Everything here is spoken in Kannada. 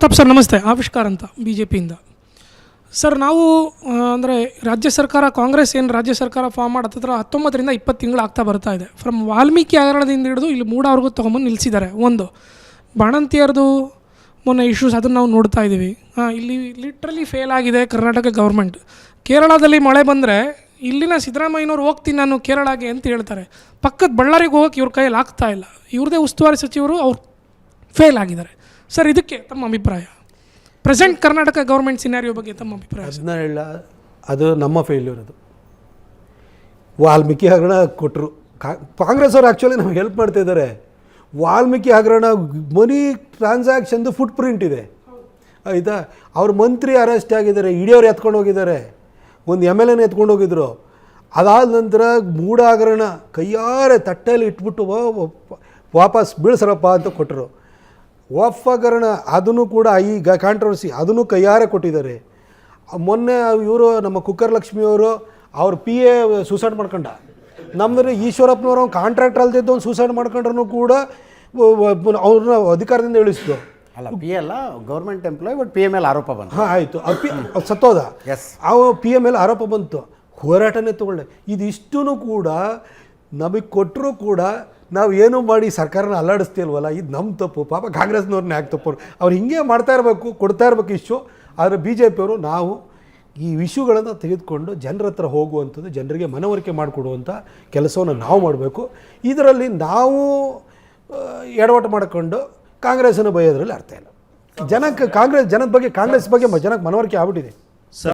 ಪ್ರತಾಪ್ ಸರ್ ನಮಸ್ತೆ, ಆವಿಷ್ಕಾರ ಅಂತ ಬಿ ಜೆ ಪಿಯಿಂದ ಸರ್, ನಾವು ಅಂದರೆ ರಾಜ್ಯ ಸರ್ಕಾರ, ಕಾಂಗ್ರೆಸ್ ಏನು ರಾಜ್ಯ ಸರ್ಕಾರ ಫಾರ್ಮ್ ಮಾಡಿ ಹತ್ತಿರ ಹತ್ತೊಂಬತ್ತರಿಂದ ಇಪ್ಪತ್ತು ತಿಂಗಳು ಆಗ್ತಾ ಬರ್ತಾ ಇದೆ. ಫ್ರಮ್ ವಾಲ್ಮೀಕಿ ಹಗರಣದಿಂದ ಹಿಡಿದು ಇಲ್ಲಿ ಮೂಡವ್ರಿಗೂ ತೊಗೊಂಬಂದು ನಿಲ್ಲಿಸಿದ್ದಾರೆ ಒಂದು, ಬಾಣಂತಿಯರದು ಮೊನ್ನೆ ಇಶ್ಯೂಸ್ ಅದನ್ನು ನಾವು ನೋಡ್ತಾ ಇದ್ದೀವಿ. ಹಾಂ ಇಲ್ಲಿ ಲಿಟ್ರಲಿ ಫೇಲ್ ಆಗಿದೆ ಕರ್ನಾಟಕ ಗೌರ್ಮೆಂಟ್ ಕೇರಳದಲ್ಲಿ ಮಳೆ ಬಂದರೆ ಇಲ್ಲಿನ ಸಿದ್ದರಾಮಯ್ಯನವ್ರು ಹೋಗ್ತೀನಿ ನಾನು ಕೇರಳಗೆ ಅಂತ ಹೇಳ್ತಾರೆ. ಪಕ್ಕದ ಬಳ್ಳಾರಿಗೆ ಹೋಗೋಕೆ ಇವ್ರ ಕೈಯಲ್ಲಿ ಆಗ್ತಾ ಇಲ್ಲ. ಇವ್ರದೇ ಉಸ್ತುವಾರಿ ಸಚಿವರು ಅವ್ರು ಫೇಲ್ ಆಗಿದ್ದಾರೆ. ಸರ್, ಇದಕ್ಕೆ ತಮ್ಮ ಅಭಿಪ್ರಾಯ. ಪ್ರೆಸೆಂಟ್ ಕರ್ನಾಟಕ ಗೌರ್ಮೆಂಟ್ ಸಿನಾರಿಯೋ ಬಗ್ಗೆ ತಮ್ಮ ಅಭಿಪ್ರಾಯ. ಹೇಳ ಅದು ನಮ್ಮ ಫೇಲ್ಯೂರ್ ಅದು. ವಾಲ್ಮೀಕಿ ಹಗರಣ ಕೊಟ್ಟರು ಕಾಂಗ್ರೆಸ್ ಅವರು ಆ್ಯಕ್ಚುಲಿ ನಮ್ಗೆ ಹೆಲ್ಪ್ ಮಾಡ್ತಾ ಇದ್ದಾರೆ. ವಾಲ್ಮೀಕಿ ಹಗರಣ ಮನಿ ಟ್ರಾನ್ಸಾಕ್ಷನ್ದು ಫುಟ್ ಪ್ರಿಂಟ್ ಇದೆ. ಆಯಿತಾ? ಅವ್ರ ಮಂತ್ರಿ ಅರೆಸ್ಟ್ ಆಗಿದ್ದಾರೆ ಇಡಿಯವ್ರು ಎತ್ಕೊಂಡು ಹೋಗಿದ್ದಾರೆ. ಒಂದು ಎಂ ಎಲ್ ಎನ ಎತ್ಕೊಂಡು ಹೋಗಿದ್ರು. ಅದಾದ ನಂತರ ಮೂಡ ಹಗರಣ ಕೈಯಾರೆ ತಟ್ಟೆಯಲ್ಲಿ ಇಟ್ಬಿಟ್ಟು ವಾಪಸ್ ಬೀಳ್ಸರಪ್ಪ ಅಂತ ಕೊಟ್ಟರು ವಫ್ ಹಗರಣ ಅದನ್ನು ಕೂಡ ಈಗ ಕಾಂಟ್ರವರ್ಸಿ ಅದನ್ನು ಕೈಯಾರೆ ಕೊಟ್ಟಿದ್ದಾರೆ. ಮೊನ್ನೆ ಇವರು ನಮ್ಮ ಕುಕ್ಕರ್ ಲಕ್ಷ್ಮಿಯವರು ಅವ್ರ ಪಿ ಎ ಸೂಸೈಡ್ ಮಾಡ್ಕೊಂಡ. ನಮ್ಮದ್ರೆ ಈಶ್ವರಪ್ಪನವರು ಕಾಂಟ್ರಾಕ್ಟ್ ಅಲ್ದಿದ್ದು ಒಂದು ಸೂಸೈಡ್ ಮಾಡ್ಕೊಂಡ್ರೂ ಕೂಡ ಅವ್ರನ್ನ ಅಧಿಕಾರದಿಂದ ಇಳಿಸಿದ್ರು ಅಲ್ಲ ಪಿ ಅಲ್ಲ government employee but P M L ಆರೋಪ ಬಂತು. ಹಾಂ ಆಯಿತು. ಪಿ ಸತ್ತೋದ? ಎಸ್ ಅವ ಪಿ ಎಂ ಎಲ್ ಆರೋಪ ಬಂತು. ಹೋರಾಟನೇ ತೊಗೊಳ್ಳೆ. ಇದಿಷ್ಟೂ ಕೂಡ ನಮಗೆ ಕೊಟ್ಟರೂ ಕೂಡ ನಾವು ಏನು ಮಾಡಿ ಸರ್ಕಾರನ ಅಲ್ಲಾಡಿಸ್ತಿಲ್ವಲ್ಲ ಇದು ನಮ್ಮ ತಪ್ಪು, ಪಾಪ ಕಾಂಗ್ರೆಸ್ನವ್ರನ್ನ ಯಾಕೆ ತಪ್ಪು ಅವ್ರು ಹಿಂಗೆ ಮಾಡ್ತಾ ಇರಬೇಕು, ಕೊಡ್ತಾ ಇರಬೇಕು ಇಶ್ಯೂ, ಆದರೆ ಬಿ ಜೆ ಪಿಯವರು ನಾವು ಈ ಇಶ್ಯೂಗಳನ್ನು ತೆಗೆದುಕೊಂಡು ಜನರ ಹತ್ರ ಹೋಗುವಂಥದ್ದು, ಜನರಿಗೆ ಮನವರಿಕೆ ಮಾಡಿಕೊಡುವಂಥ ಕೆಲಸವನ್ನು ನಾವು ಮಾಡಬೇಕು. ಇದರಲ್ಲಿ ನಾವು ಎಡವಟ್ಟು ಮಾಡಿಕೊಂಡು ಕಾಂಗ್ರೆಸ್ಸನ್ನು ಬೈಯೋದ್ರಲ್ಲಿ ಅರ್ಥ ಇಲ್ಲ. ಜನಕ್ಕೆ ಕಾಂಗ್ರೆಸ್, ಜನದ ಬಗ್ಗೆ, ಕಾಂಗ್ರೆಸ್ ಬಗ್ಗೆ ಜನಕ್ಕೆ ಮನವರಿಕೆ ಆಗ್ಬಿಟ್ಟಿದೆ.